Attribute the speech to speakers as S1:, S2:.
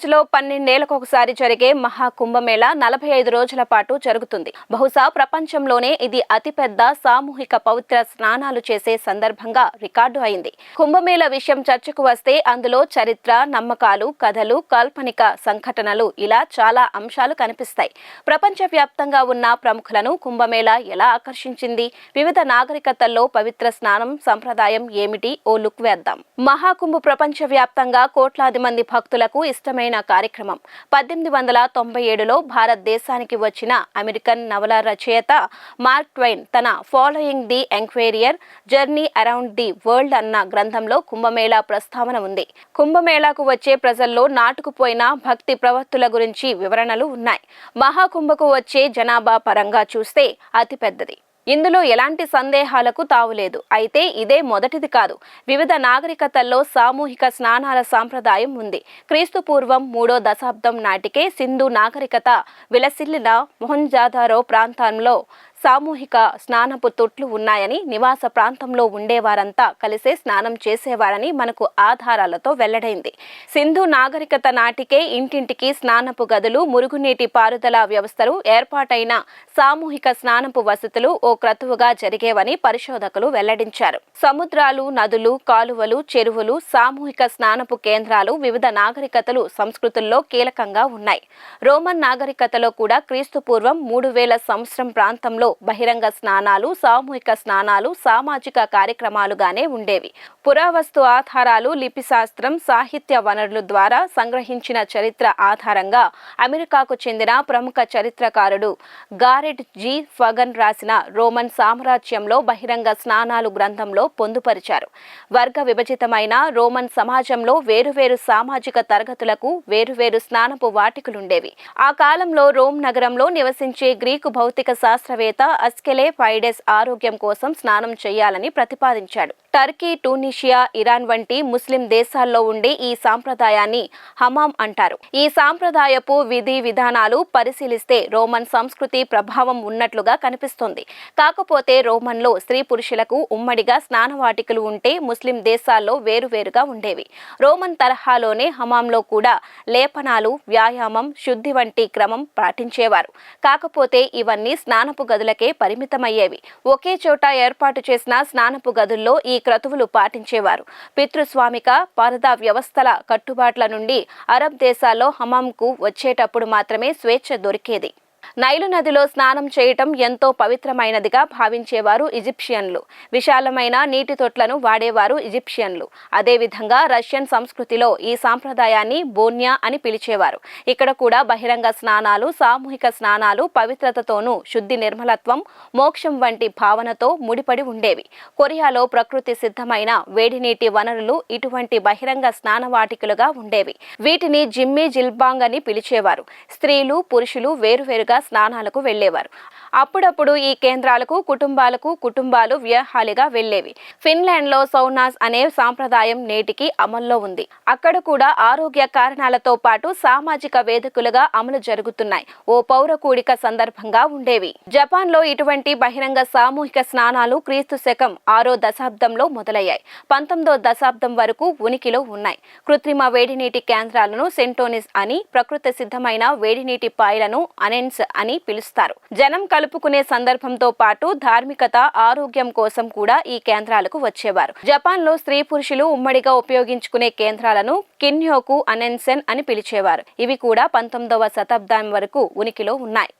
S1: ప్రయాగ్రాజ్లో పన్నెండేళ్ళకు ఒకసారి జరిగే మహాకుంభమేళ నలభై ఐదు రోజుల పాటు జరుగుతుంది. బహుశా ప్రపంచంలోనే ఇది అతిపెద్ద సామూహిక పవిత్ర స్నానాలు చేసే సందర్భంగా రికార్డు అయింది. కుంభమేళ విషయం చర్చకు వస్తే అందులో చరిత్ర నమ్మకాలు కథలు కాల్పనిక సంఘటనలు ఇలా చాలా అంశాలు కనిపిస్తాయి. ప్రపంచవ్యాప్తంగా ఉన్న ప్రముఖులను కుంభమేళ ఎలా ఆకర్షించింది? వివిధ నాగరికతల్లో పవిత్ర స్నానం సంప్రదాయం ఏమిటి? ఓ లుక్ వేద్దాం. మహాకుంభ ప్రపంచవ్యాప్తంగా కోట్లాది మంది భక్తులకు ఇష్టమైన కార్యక్రమం. పద్దెనిమిది వందల తొంభై ఏడులో భారతదేశానికి వచ్చిన అమెరికన్ నవల రచయిత మార్క్ ట్వైన్ తన ఫాలోయింగ్ ది ఎంక్వైరియర్ జర్నీ అరౌండ్ ది వరల్డ్ అన్న గ్రంథంలో కుంభమేళా ప్రస్తావన ఉంది. కుంభమేళాకు వచ్చే ప్రజల్లో నాటుకుపోయిన భక్తి ప్రవర్తుల గురించి వివరణలు ఉన్నాయి. మహాకుంభకు వచ్చే జనాభా పరంగా చూస్తే అతిపెద్దది ఇందులో ఎలాంటి సందేహాలకు తావులేదు అయితే ఇదే మొదటిది కాదు. వివిధ నాగరికతల్లో సామూహిక స్నానాల సాంప్రదాయం ఉంది. క్రీస్తు పూర్వం మూడో దశాబ్దం నాటికే సింధు నాగరికత విలసిల్లిన మొహంజాదారో ప్రాంతంలో సామూహిక స్నానపు తొట్లు ఉన్నాయని నివాస ప్రాంతంలో ఉండేవారంతా కలిసే స్నానం చేసేవారని మనకు ఆధారాలతో వెల్లడైంది. సింధు నాగరికత నాటికే ఇంటింటికి స్నానపు గదులు మురుగునీటి పారుదల వ్యవస్థలు ఏర్పాటైన సామూహిక స్నానపు వసతులు ఓ క్రతువుగా జరిగేవని పరిశోధకులు వెల్లడించారు. సముద్రాలు నదులు కాలువలు చెరువులు సామూహిక స్నానపు కేంద్రాలు వివిధ నాగరికతలు సంస్కృతుల్లో కీలకంగా ఉన్నాయి. రోమన్ నాగరికతలో కూడా క్రీస్తు పూర్వం మూడు వేల సంవత్సరం ప్రాంతంలో బహిరంగ స్నానాలు సామూహిక స్నానాలు సామాజిక కార్యక్రమాలుగానే ఉండేవి. పురావస్తు ఆధారాలు లిపిశాస్త్రం సాహిత్య వనరుల ద్వారా సంగ్రహించిన చరిత్ర ఆధారంగా అమెరికాకు చెందిన ప్రముఖ చరిత్రకారుడు గారెట్ జి. ఫగన్ రాసిన రోమన్ సామ్రాజ్యంలో బహిరంగ స్నానాలు గ్రంథంలో పొందుపరిచారు. వర్గ విభజితమైన రోమన్ సమాజంలో వేరువేరు సామాజిక తరగతులకు వేరువేరు స్నానపు వాటికలుండేవి. ఆ కాలంలో రోమ్ నగరంలో నివసించే గ్రీకు భౌతిక శాస్త్రవేత్త అస్కెలే ఫైడెస్ ఆరోగ్యం కోసం స్నానం చేయాలని ప్రతిపాదించాడు. టర్కీ టూనిషియా ఇరాన్ వంటి ముస్లిం దేశాల్లో ఉండే ఈ సాంప్రదాయాన్ని హమాం అంటారు. ఈ సాంప్రదాయపు విధి విధానాలు పరిశీలిస్తే రోమన్ సంస్కృతి ప్రభావం ఉన్నట్లుగా కనిపిస్తుంది. కాకపోతే రోమన్లో స్త్రీ పురుషులకు ఉమ్మడిగా స్నానవాటికలు ఉంటే ముస్లిం దేశాల్లో వేరువేరుగా ఉండేవి. రోమన్ తరహాలోనే హమాంలో కూడా లేపనాలు వ్యాయామం శుద్ధి వంటి క్రమం పాటించేవారు. కాకపోతే ఇవన్నీ స్నానపు గదులకే పరిమితమయ్యేవి. ఒకే చోట ఏర్పాటు చేసిన స్నానపు గదుల్లో ఈ క్రతువులు పాటించేవారు. పితృస్వామిక పరదా వ్యవస్థల కట్టుబాట్ల నుండి అరబ్ దేశాల్లో హమాంకు వచ్చేటప్పుడు మాత్రమే స్వేచ్ఛ దొరికేది. నైలు నదిలో స్నానం చేయటం ఎంతో పవిత్రమైనదిగా భావించేవారు ఈజిప్షియన్లు. విశాలమైన నీటి తొట్లను వాడేవారు ఈజిప్షియన్లు. అదేవిధంగా రష్యన్ సంస్కృతిలో ఈ సాంప్రదాయాన్ని బోన్యా అని పిలిచేవారు. ఇక్కడ కూడా బహిరంగ స్నానాలు సామూహిక స్నానాలు పవిత్రతతోనూ శుద్ధి నిర్మలత్వం మోక్షం వంటి భావనతో ముడిపడి ఉండేవి. కొరియాలో ప్రకృతి సిద్ధమైన వేడి నీటి వనరులు ఇటువంటి బహిరంగ స్నానవాటికలుగా ఉండేవి. వీటిని జిమ్మి జిల్బాంగ్ అని పిలిచేవారు. స్త్రీలు పురుషులు వేరువేరుగా స్నానాలకు వెళ్ళేవారు అప్పుడప్పుడు ఈ కేంద్రాలకు కుటుంబాలకు కుటుంబాలు వ్యూహాలుగా వెళ్ళేవి ఫిన్లాండ్లో సౌనాస్ అనే సాంప్రదాయం నేటికి అమల్లో ఉంది. అక్కడ కూడా ఆరోగ్య కారణాలతో పాటు సామాజిక వేదికలుగా అమలు జరుగుతున్నాయి. ఓ పౌర కూడిక సందర్భంగా ఉండేవి. జపాన్లో ఇటువంటి బహిరంగ సామూహిక స్నానాలు క్రీస్తు శకం ఆరో దశాబ్దంలో మొదలయ్యాయి. పంతొమ్మిదో దశాబ్దం వరకు ఉనికిలో ఉన్నాయి. కృత్రిమ వేడినీటి కేంద్రాలను సెంటోనిస్ అని ప్రకృతి సిద్ధమైన వేడినీటి పాయలను అనెన్స్ అని పిలుస్తారు. జనం కలుపుకునే సందర్భంతో పాటు ధార్మికత ఆరోగ్యం కోసం కూడా ఈ కేంద్రాలకు వచ్చేవారు. జపాన్లో స్త్రీ పురుషులు ఉమ్మడిగా ఉపయోగించుకునే కేంద్రాలను కిన్యోకు అనెన్సెన్ అని పిలిచేవారు. ఇవి కూడా పంతొమ్మిదవ శతాబ్దం వరకు ఉనికిలో ఉన్నాయి.